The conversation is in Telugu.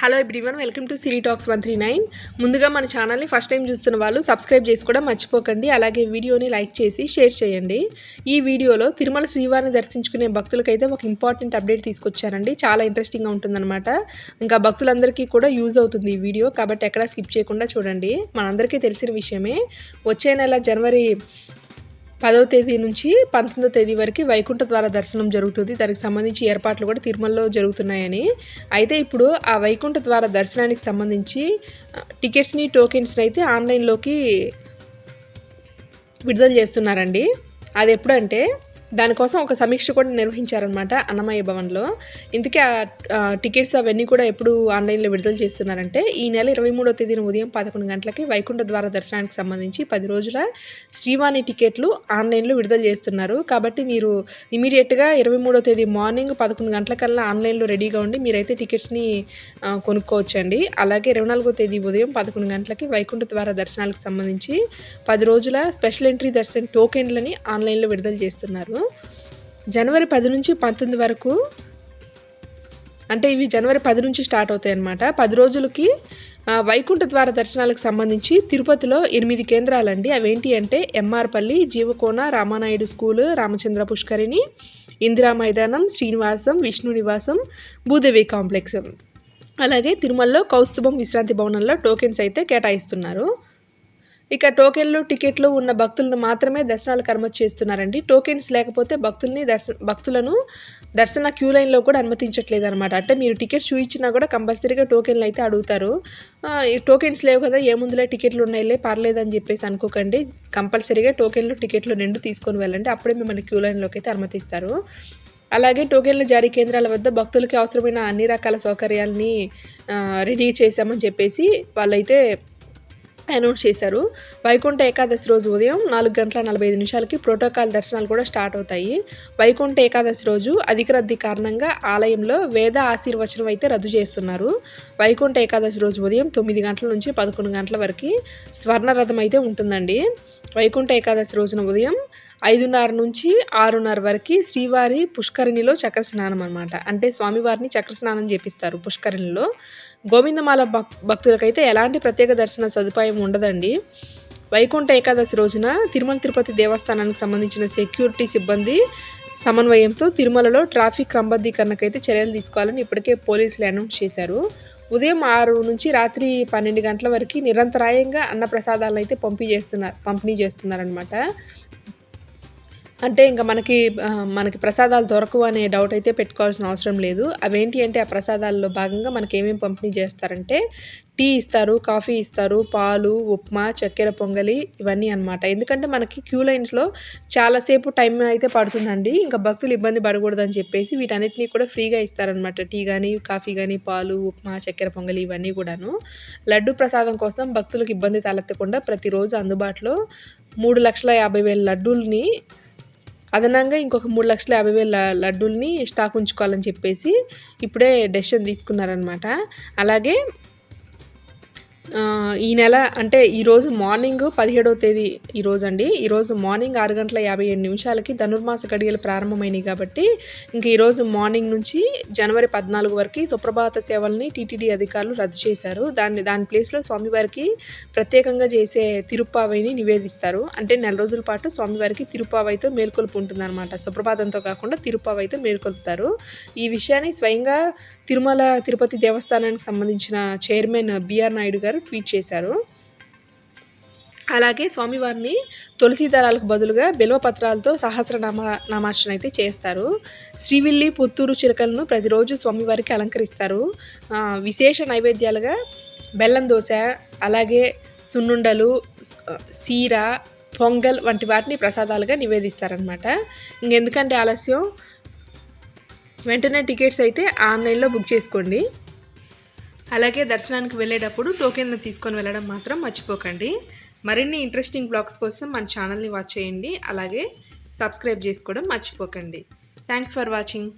Hello everyone welcome to Siri talks one three nine. ముందుగా మన ఛానల్ని ఫస్ట్ టైం చూస్తున్న వాళ్ళు సబ్స్క్రైబ్ చేసుకోవడం మర్చిపోకండి. అలాగే వీడియోని లైక్ చేసి షేర్ చేయండి. ఈ వీడియోలో తిరుమల శ్రీవారిని దర్శించుకునే భక్తులకైతే ఒక ఇంపార్టెంట్ అప్డేట్ తీసుకొచ్చానండి చాలా ఇంట్రెస్టింగ్గా ఉంటుందన్నమాట. ఇంకా భక్తులందరికీ కూడా యూజ్ అవుతుంది ఈ వీడియో కాబట్టి ఎక్కడా స్కిప్ చేయకుండా చూడండి. మనందరికీ తెలిసిన విషయమే వచ్చే నెల జనవరి పదవ తేదీ నుంచి పంతొమ్మిదో తేదీ వరకు వైకుంఠ ద్వార దర్శనం జరుగుతుంది. దానికి సంబంధించి ఏర్పాట్లు కూడా తిరుమలలో జరుగుతున్నాయని. అయితే ఇప్పుడు ఆ వైకుంఠ ద్వార దర్శనానికి సంబంధించి టికెట్స్ని టోకెన్స్ని అయితే ఆన్లైన్లోకి విడుదల చేస్తున్నారండి. అది ఎప్పుడంటే దానికోసం ఒక సమీక్ష కూడా నిర్వహించారనమాట అన్నమయ్య భవన్లో. ఇందుకే ఆ టికెట్స్ అవన్నీ కూడా ఎప్పుడు ఆన్లైన్లో విడుదల చేస్తున్నారంటే ఈ నెల ఇరవై మూడో తేదీన ఉదయం పదకొండు గంటలకి వైకుంఠ ద్వార దర్శనానికి సంబంధించి పది రోజుల శ్రీవాణి టికెట్లు ఆన్లైన్లో విడుదల చేస్తున్నారు. కాబట్టి మీరు ఇమీడియట్గా ఇరవై మూడో తేదీ మార్నింగ్ పదకొండు గంటలకల్లా ఆన్లైన్లో రెడీగా ఉండి మీరైతే టికెట్స్ని కొనుక్కోవచ్చండి. అలాగే ఇరవై నాలుగో తేదీ ఉదయం పదకొండు గంటలకి వైకుంఠ ద్వార దర్శనాలకు సంబంధించి పది రోజుల స్పెషల్ ఎంట్రీ దర్శన్ టోకెన్లని ఆన్లైన్లో విడుదల చేస్తున్నారు. జనవరి పది నుంచి పంతొమ్మిది వరకు అంటే ఇవి జనవరి పది నుంచి స్టార్ట్ అవుతాయి అన్నమాట పది రోజులకి వైకుంఠ ద్వార దర్శనాలకు సంబంధించి తిరుపతిలో ఎనిమిది కేంద్రాలండి. అవేంటి అంటే ఎంఆర్పల్లి జీవకోన రామానాయుడు స్కూల్ రామచంద్ర పుష్కరిణి ఇందిరా మైదానం శ్రీనివాసం విష్ణు నివాసం భూదేవి కాంప్లెక్స్. అలాగే తిరుమలలో కౌస్తుభం విశ్రాంతి భవనంలో టోకెన్స్ అయితే కేటాయిస్తున్నారు. ఇక టోకెన్లు టికెట్లు ఉన్న భక్తులను మాత్రమే దర్శనాలకు అనుమతి చేస్తున్నారండి. టోకెన్స్ లేకపోతే భక్తుల్ని దర్శ భక్తులను దర్శన క్యూ లైన్లో కూడా అనుమతించట్లేదు అనమాట అంటే మీరు టికెట్స్ చూయించినా కూడా కంపల్సరీగా టోకెన్లు అయితే అడుగుతారు ఈ టోకెన్స్ లేవు కదా ఏముందులే టికెట్లు ఉన్నాయిలే పర్లేదని చెప్పేసి అనుకోకండి. కంపల్సరీగా టోకెన్లు టికెట్లు రెండు తీసుకొని వెళ్ళండి. అప్పుడే మిమ్మల్ని క్యూ లైన్లోకి అయితే అనుమతిస్తారు. అలాగే టోకెన్ల జారీ కేంద్రాల వద్ద భక్తులకి అవసరమైన అన్ని రకాల సౌకర్యాలని రెడీ చేశామని చెప్పేసి వాళ్ళైతే అనౌన్స్ చేశారు. వైకుంఠ ఏకాదశి రోజు ఉదయం నాలుగు గంటల నలభై ఐదు నిమిషాలకి ప్రోటోకాల్ దర్శనాలు కూడా స్టార్ట్ అవుతాయి. వైకుంఠ ఏకాదశి రోజు అధిక రద్దీ కారణంగా ఆలయంలో వేద ఆశీర్వచనం అయితే రద్దు చేస్తున్నారు. వైకుంఠ ఏకాదశి రోజు ఉదయం తొమ్మిది గంటల నుంచి పదకొండు గంటల వరకు స్వర్ణ రథం అయితే ఉంటుందండి. వైకుంఠ ఏకాదశి రోజున ఉదయం ఐదున్నర నుంచి ఆరున్నర వరకు శ్రీవారి పుష్కరిణిలో చక్ర స్నానం అనమాట అంటే స్వామివారిని చక్ర స్నానం చేపిస్తారు పుష్కరిణిలో. గోవిందమాల భక్ భక్తులకైతే ఎలాంటి ప్రత్యేక దర్శన సదుపాయం ఉండదండి. వైకుంఠ ఏకాదశి రోజున తిరుమల తిరుపతి దేవస్థానానికి సంబంధించిన సెక్యూరిటీ సిబ్బంది సమన్వయంతో తిరుమలలో ట్రాఫిక్ క్రమబద్ధీకరణకైతే చర్యలు తీసుకోవాలని ఇప్పటికే పోలీసులు అనౌన్స్ చేశారు. ఉదయం ఆరు నుంచి రాత్రి పన్నెండు గంటల వరకు నిరంతరాయంగా అన్నప్రసాదాలను అయితే పంపిణీ చేస్తున్నారు పంపిణీ చేస్తున్నారనమాట అంటే ఇంకా మనకి మనకి ప్రసాదాలు దొరకవు అనే డౌట్ అయితే పెట్టుకోవాల్సిన అవసరం లేదు. అవేంటి అంటే ఆ ప్రసాదాల్లో భాగంగా మనకి ఏమేమి పంపిణీ చేస్తారంటే టీ ఇస్తారు కాఫీ ఇస్తారు పాలు ఉప్మా చక్కెర పొంగలి ఇవన్నీ అన్నమాట. ఎందుకంటే మనకి క్యూ లైన్స్లో చాలాసేపు టైం అయితే పడుతుందండి. ఇంకా భక్తులు ఇబ్బంది పడకూడదని చెప్పేసి వీటన్నిటినీ కూడా ఫ్రీగా ఇస్తారనమాట టీ కానీ కాఫీ కానీ పాలు ఉప్మా చక్కెర పొంగలి ఇవన్నీ కూడాను. లడ్డు ప్రసాదం కోసం భక్తులకు ఇబ్బంది తలెత్తకుండా ప్రతిరోజు అందుబాటులో మూడు లక్షల యాభై వేల లడ్డూల్ని అదనంగా ఇంకొక మూడు లక్షల యాభై వేల లడ్డూల్ని స్టాక్ ఉంచుకోవాలని చెప్పేసి ఇప్పుడే డెసిషన్ తీసుకున్నారనమాట అలాగే ఈ నెల అంటే ఈరోజు మార్నింగ్ పదిహేడవ తేదీ ఈరోజు అండి ఈరోజు మార్నింగ్ ఆరు గంటల యాభై ఏడు నిమిషాలకి ధనుర్మాస గడియలు ప్రారంభమైనవి కాబట్టి ఇంక ఈరోజు మార్నింగ్ నుంచి జనవరి పద్నాలుగు వరకు సుప్రభాత సేవల్ని టీటీడీ అధికారులు రద్దు చేశారు. దాన్ని దాని ప్లేస్లో స్వామివారికి ప్రత్యేకంగా చేసే తిరుప్పావైని నివేదిస్తారు. అంటే నెల రోజుల పాటు స్వామివారికి తిరుప్పావైతో మేల్కొలుపు ఉంటుందన్నమాట. సుప్రభాతంతో కాకుండా తిరుప్పావైతో మేల్కొల్పుతారు. ఈ విషయాన్ని స్వయంగా తిరుమల తిరుపతి దేవస్థానానికి సంబంధించిన చైర్మన్ బిఆర్ నాయుడు గారు ట్వీట్ చేశారు. అలాగే స్వామివారిని తులసి దళాలకు బదులుగా బిల్వపత్రాలతో సహస్రనామ నామార్చన అయితే చేస్తారు. శ్రీవిల్లి పుత్తూరు చిలకలను ప్రతిరోజు స్వామివారికి అలంకరిస్తారు. విశేష నైవేద్యాలుగా బెల్లం దోశ అలాగే సున్నుండలు సీర పొంగల్ వంటి వాటిని ప్రసాదాలుగా నివేదిస్తారనమాట ఇంకెందుకంటే ఆలస్యం? వెంటనే టికెట్స్ అయితే ఆన్లైన్లో బుక్ చేసుకోండి. అలాగే దర్శనానికి వెళ్ళేటప్పుడు టోకెన్లు తీసుకొని వెళ్ళడం మాత్రం మర్చిపోకండి. మరిన్ని ఇంట్రెస్టింగ్ బ్లాగ్స్ కోసం మన ఛానల్ని వాచ్ చేయండి. అలాగే సబ్స్క్రైబ్ చేసుకోవడం మర్చిపోకండి. Thanks for watching.